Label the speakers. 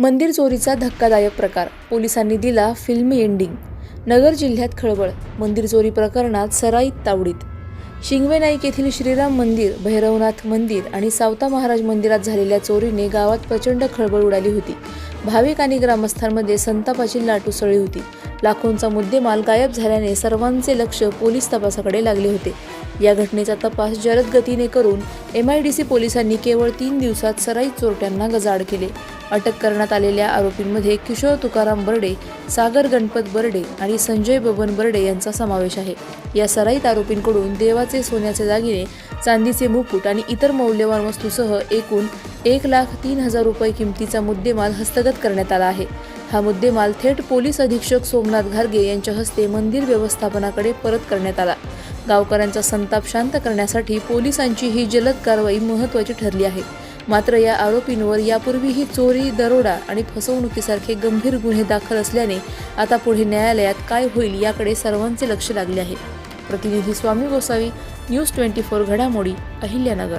Speaker 1: मंदिर चोरीचा धक्कादायक प्रकार. पोलिसांनी दिला फिल्मी एंडिंग. नगर जिल्ह्यात खळबळ मंदिर चोरी प्रकरणात सराईत तावडीत. शिंगवे नाईक येथील श्रीराम मंदिर भैरवनाथ मंदिर आणि सावता महाराज मंदिरात झालेल्या चोरीने गावात प्रचंड खळबळ उडाली होती. भाविक आणि ग्रामस्थांमध्ये संतापाची लाट उसळली होती. लाखोंचा मुद्देमाल गायब झाल्याने सर्वांचे लक्ष पोलीस तपासाकडे लागले होते. या घटनेचा तपास जलद गतीने करून एम आय डी सी पोलिसांनी केवळ तीन दिवसात सराईत चोरट्यांना गजाड केले. अटक करण्यात आलेल्या आरोपींमध्ये किशोर तुकाराम बर्डे सागर गणपत बर्डे आणि संजय बबन बर्डे यांचा समावेश आहे. या सराईत आरोपींकडून देवाचे सोन्याचे दागिने चांदीचे मुकुट आणि इतर मौल्यवान वस्तूसह एकूण एक लाख तीन हजार रुपये किमतीचा मुद्देमाल हस्तगत करण्यात आला आहे. हा मुद्देमाल थेट पोलीस अधीक्षक सोमनाथ घारगे यांच्या हस्ते मंदिर व्यवस्थापनाकडे परत करण्यात आला. गावकऱ्यांचा संताप शांत करण्यासाठी पोलिसांची ही जलद कारवाई महत्त्वाची ठरली आहे. मात्र या आरोपींवर यापूर्वीही चोरी दरोडा आणि फसवणुकीसारखे गंभीर गुन्हे दाखल असल्याने आता पुढे न्यायालयात काय होईल याकडे सर्वांचे लक्ष लागले आहे. प्रतिनिधी Swami Gosavi news twenty four घडामोडी अहिल्यानगर.